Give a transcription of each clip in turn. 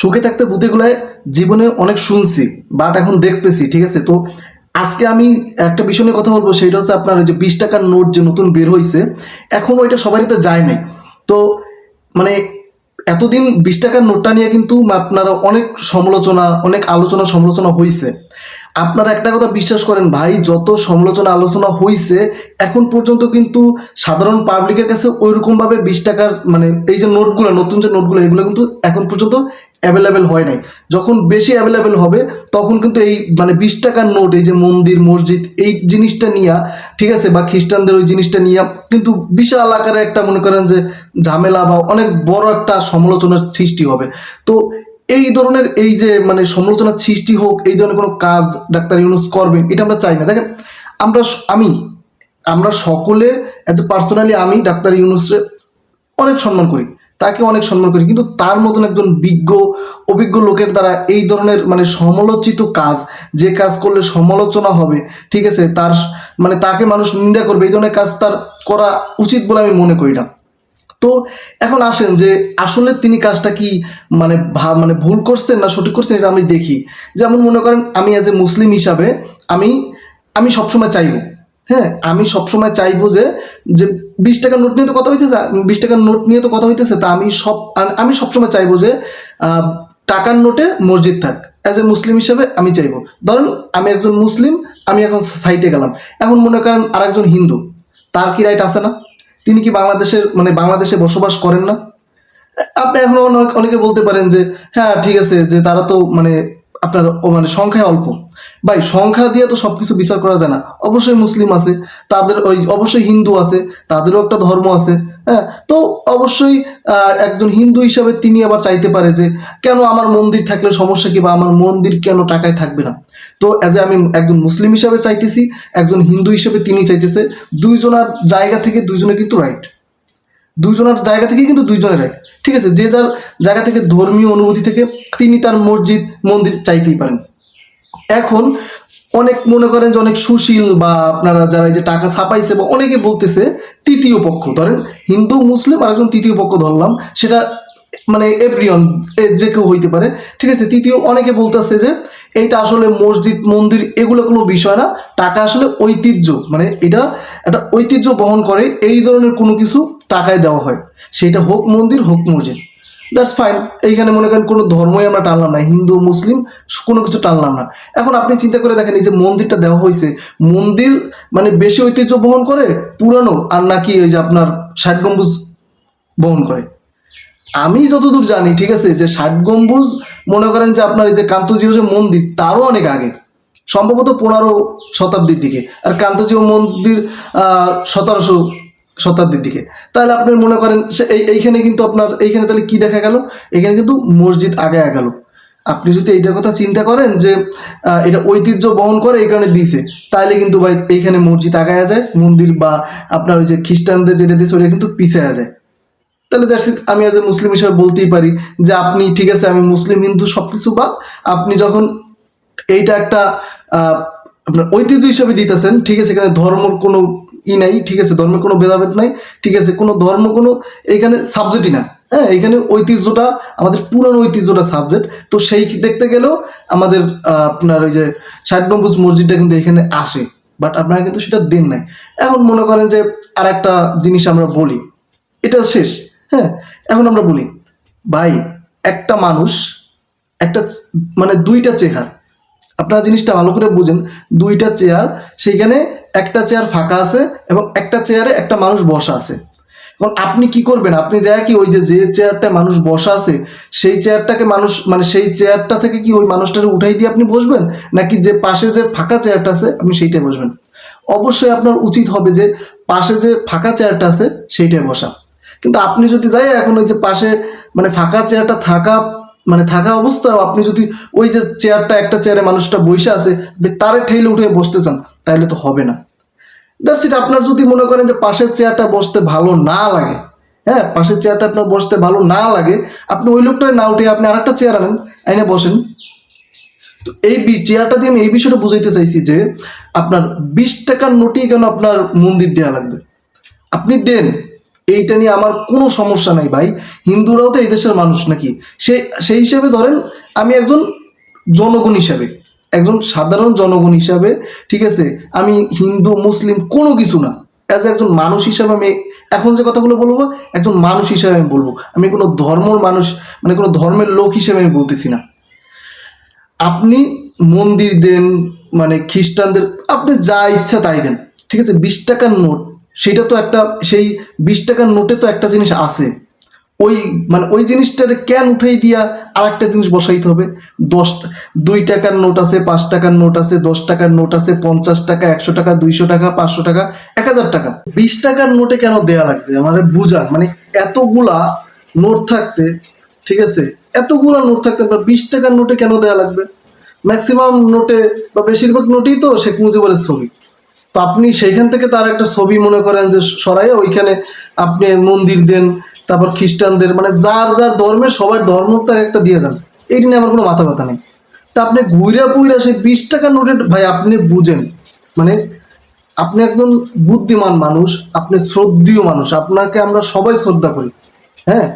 সুখে থাকতে বুদ্ধিগুলায় জীবনে অনেক শুনছি বাট এখন দেখতেছি, ঠিক আছে? তো আজকে আমি একটা বিষয় নিয়ে কথা বলব, সেটা হচ্ছে আপনার যে বিশ টাকার নোট যে নতুন বের হয়েছে এখনও এটা সবারইতে যায় নাই। তো মানে এতদিন বিশ টাকার নোটটা নিয়ে কিন্তু আপনারা অনেক সমালোচনা, অনেক আলোচনা সমালোচনা হয়েছে আপনারা একটা কথা বিশ্বাস করেন, ভাই, যত সমালোচনা, আলোচনা হয়েছে এখন পর্যন্ত কিন্তু সাধারণ পাবলিকের কাছে ওইরকমভাবে বিশ টাকার মানে এই যে নোটগুলো, নতুন যে নোটগুলো, এগুলো কিন্তু এখন পর্যন্ত অ্যাভেলেবেল হয় নাই। যখন বেশি অ্যাভেলেবেল হবে, তখন কিন্তু এই মানে বিশ টাকার নোট, এই যে মন্দির, মসজিদ, এই জিনিসটা নিয়ে, ঠিক আছে, বা খ্রিস্টানদের ওই জিনিসটা নিয়ে, কিন্তু বিশাল আকারে একটা মনে করেন যে ঝামেলা বা অনেক বড় একটা সমালোচনার সৃষ্টি হবে। তো এই ধরনের এই যে মানে সমালোচনার সৃষ্টি হোক, এই ধরনের কোনো কাজ ডাক্তার ইউনুস করবেন, এটা আমরা চাই না। দেখেন, আমরা আমি, আমরা সকলে অ্যাজ এ পার্সোনালি আমি ডাক্তার ইউনুসরে অনেক সম্মান করি, তাকে অনেক সম্মান করি, কিন্তু তার মতন একজন বিজ্ঞ, অভিজ্ঞ লোকের দ্বারা এই ধরনের মানে সমালোচিত কাজ, যে কাজ করলে সমালোচনা হবে, ঠিক আছে, তার মানে তাকে মানুষ নিন্দা করবে, এই ধরনের কাজ তার করা উচিত বলে আমি মনে করি না। তো এখন আসেন যে আসলে তিনি কাজটা কি মানে মানে ভুল করছেন না সঠিক করছেন এটা আমি দেখি। যেমন মনে করেন আমি অ্যাজ এ মুসলিম হিসাবে আমি আমি সবসময় চাইব হ্যাঁ? আমি সবসময় চাইব যে যে বিশ টাকার নোট নিয়ে তো কথা হইতেছে, বিশ টাকার নোট নিয়ে তো কথা হইতেছে, তা আমি সব, আমি সবসময় চাইব যে টাকার নোটে মসজিদ থাক। অ্যাজ এ মুসলিম হিসাবে আমি চাইব। ধরেন আমি একজন মুসলিম, আমি এখন সাইটে গেলাম। এখন মনে করেন আর একজন হিন্দু, তার কি রাইট আছে না? তিনি কি বাংলাদেশের মানে বাংলাদেশে বসবাস করেন না? আপনি এখন অনেক বলতে পারেন যে হ্যাঁ ঠিক আছে, যে তারা তো মানে আপনার মানে সংখ্যায় অল্প। ভাই, সংখ্যা দিয়ে তো সবকিছু বিচার করা যায় না। অবশ্যই মুসলিম আছে, তাদের ওই, অবশ্যই হিন্দু আছে, তাদেরও একটা ধর্ম আছে। হ্যাঁ তো অবশ্যই একজন হিন্দু হিসাবে তিনি আবার চাইতে পারে যে, কেন আমার মন্দির থাকলে সমস্যা কি বা আমার মন্দির কেন টাকায় থাকবে না? তো অ্যাজ এ আমি একজন মুসলিম হিসাবে চাইতেছি, একজন হিন্দু হিসাবে তিনি চাইতেছে, দুইজনার জায়গা থেকে দুইজনে কিন্তু রাইট দুইজনের জায়গা থেকে কিন্তু দুইজনের রাইট ঠিক আছে? যে যার জায়গা থেকে ধর্মীয় অনুভূতি থেকে তিনি তার মসজিদ, মন্দির চাইতেই পারেন। এখন অনেক মনে করেন যে অনেক সুশীল বা আপনারা যারা এই যে টাকা ছাপাইছে বা অনেকে বলতেছে তৃতীয় পক্ষ, ধরেন হিন্দু, মুসলিম আর একজন তৃতীয় পক্ষ ধরলাম, সেটা মানে এভরিওয়ান যে কেউ হইতে পারে। ঠিক আছে, তৃতীয় অনেকে বলতেছে যে এইটা আসলে মসজিদ, মন্দির, এগুলো কোনো বিষয় না, টাকা আসলে ঐতিহ্য মানে এটা একটা ঐতিহ্য বহন করে এই ধরনের কোনো কিছু টাকায় দেওয়া হয়। সেটা হোক মন্দির, হোক মসজিদ। দ্যাটস ফাইন এইখানে মনে করেন কোনো ধর্মই আমরা টানলাম না। হিন্দু, মুসলিম, কোনো কিছু টানলাম না। এখন আপনি চিন্তা করে দেখেন, এই যে মন্দিরটা দেওয়া হয়েছে, মন্দির মানে বেশি ঐতিহ্য বহন করে, পুরানো, আর নাকি ওই যে আপনার ষাট গম্বুজ বহন করে। আমি যতদূর জানি, ঠিক আছে, যে ষাট গম্বুজ, মনে করেন যে আপনার এই যে কান্তজিও যে মন্দির, তারও অনেক আগে। সম্ভবত পনেরো শতাব্দীর দিকে। আর কান্তজিও মন্দির সতেরোশো শতাব্দীর দিকে। তাহলে আপনি মনে করেন এই, এইখানে কিন্তু আপনার, এইখানে তাহলে কি দেখা গেল? এখানে কিন্তু মসজিদ আগে গেল আপনি যদি এইটার কথা চিন্তা করেন যে এটা ঐতিহ্য বহন করে এই কারণে দিয়েছে, তাহলে কিন্তু ভাই এইখানে মসজিদ আগায়া যায়, মন্দির বা আপনার ওই যে খ্রিস্টানদের যেটা দিয়েছে, ওটা কিন্তু পিছিয়ে যায়। তাহলে দ্যাটস ইট আমি অ্যাজ এ মুসলিম হিসেবে বলতেই পারি যে, আপনি ঠিক আছে, আমি মুসলিম, হিন্দু সব কিছু বাদ, আপনি যখন এইটা একটা আপনার ঐতিহ্য হিসেবে দিতেছেন, ঠিক আছে, এখানে ধর্মর কোনো ই নাই, ঠিক আছে, ধর্মের কোনো ভেদাভেদ নাই, ঠিক আছে, কোনো ধর্ম, কোনো এখানে সাবজেক্টই না হ্যাঁ এখানে ঐতিহ্যটা, আমাদের পুরানো ঐতিহ্যটা সাবজেক্ট তো সেই দেখতে গেলেও আমাদের আপনার ওই যে ষাট গম্বুজ মসজিদটা কিন্তু এখানে আসে বাট আপনারা কিন্তু সেটা দেন নাই। এখন মনে করেন যে আর একটা জিনিস আমরা বলি, এটা শেষ হ্যাঁ এখন আমরা বলি, ভাই, একটা মানুষ, একটা মানে দুইটা চেহার আপনারা জিনিসটা ভালো করে বুঝেন, দুইটা চেয়ার সেইখানে একটা চেয়ার ফাঁকা আছে এবং একটা চেয়ারে একটা মানুষ বসা আছে। এখন আপনি কি করবেন? আপনি যায় কি ওই যে যে চেয়ারটা মানুষ বসা আছে, সেই চেয়ারটাকে মানুষ মানে সেই চেয়ারটা থেকে কি ওই মানুষটাকে উঠাই দিয়ে আপনি বসবেন? নাকি যে পাশে যে ফাঁকা চেয়ারটা আছে, আপনি সেইটাই বসবেন? অবশ্যই আপনার উচিত হবে যে পাশে যে ফাঁকা চেয়ারটা আছে সেইটাই বসা। কিন্তু আপনি যদি যাই এখন ওই যে পাশে মানে ফাঁকা চেয়ারটা থাকা মানে থাকা অবস্থায় আপনি যদি ওই যে চেয়ারটা একটা চেয়ারে মানুষটা বসে আছে তারে ঠেলে উঠে বসতে চান তাহলে তো হবে না। দ্যাটস ইট আপনার যদি মনে করেন যে পাশের চেয়ারটা বসতে ভালো না লাগে হ্যাঁ পাশের চেয়ারটা আপনার বসতে ভালো না লাগে, আপনি ওই লোকটা না উঠে আপনি আরেকটা চেয়ার আনেন, আইনে বসেন। তো এই চেয়ারটা দিয়ে আমি এই বিষয়টা বুঝাইতে চাইছি যে, আপনার বিশ টাকার নোটই কেন আপনার মন্দির দেওয়া লাগবে? আপনি দেন এইটা নিয়ে আমার কোনো সমস্যা নাই ভাই। হিন্দুরাও তো এই দেশের মানুষ নাকি? সে, সেই হিসাবে ধরেন আমি একজন জনগণ হিসাবে, একজন সাধারণ জনগণ হিসাবে, ঠিক আছে, আমি হিন্দু, মুসলিম কোনো কিছু না। অ্যাজ একজন মানুষ হিসাবে আমি এখন যে কথাগুলো বলব, একজন মানুষ হিসাবে আমি বলব। আমি কোনো ধর্মর মানুষ মানে কোনো ধর্মের লোক হিসেবে আমি বলতেছি না। আপনি মন্দির দেন মানে খ্রিস্টানদের, আপনি যা ইচ্ছা তাই দেন, ঠিক আছে, বিশ টাকার নোট সেটা তো একটা, সেই বিশ টাকার নোটে তো একটা জিনিস আছে। ওই মানে ওই জিনিসটার ক্যান উঠাই দিয়া আর একটা জিনিস বসাইতে হবে। দশ, দুই টাকার নোট আছে, পাঁচ টাকার নোট আছে, দশ টাকার নোট আছে, পঞ্চাশ টাকা, একশো টাকা, দুইশো টাকা, পাঁচশো টাকা, এক হাজার টাকা। বিশ টাকার নোটে কেন দেয়া লাগবে? মানে বুঝান মানে এতগুলা নোট থাকতে, ঠিক আছে? এতগুলা নোট থাকতে আপনার বিশ টাকার নোটে কেন দেয়া লাগবে? ম্যাক্সিমাম নোটে, বা বেশিরভাগ নোটেই তো শেখ মুজিবের ছবি। আপনি সেইখান থেকে তার একটা ছবি মনে করেন যে সরাইয়া ওইখানে আপনি মন্দির দেন, তারপর খ্রিস্টানদের মানে যার যার ধর্মে সবার ধর্ম তার একটা দিয়ে যান। এইটা নিয়ে আমার কোনো মাথা ব্যথা নেই। তা আপনি ঘুইরা পুইরা সেই বিশ টাকা নোটে, ভাই আপনি বুঝেন মানে আপনি একজন বুদ্ধিমান মানুষ, আপনি শ্রদ্ধীয় মানুষ, আপনাকে আমরা সবাই শ্রদ্ধা করি হ্যাঁ?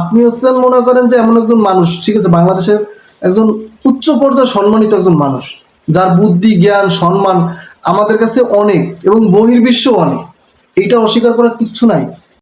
আপনি হচ্ছেন মনে করেন যে এমন একজন মানুষ, ঠিক আছে, বাংলাদেশের একজন উচ্চ পর্যায়ে সম্মানিত একজন মানুষ, যার বুদ্ধি, জ্ঞান, সম্মান আমাদের কাছে অনেক এবং বহির্বিশ্ব অনেক। এটা অস্বীকার করার কিচ্ছু নাই।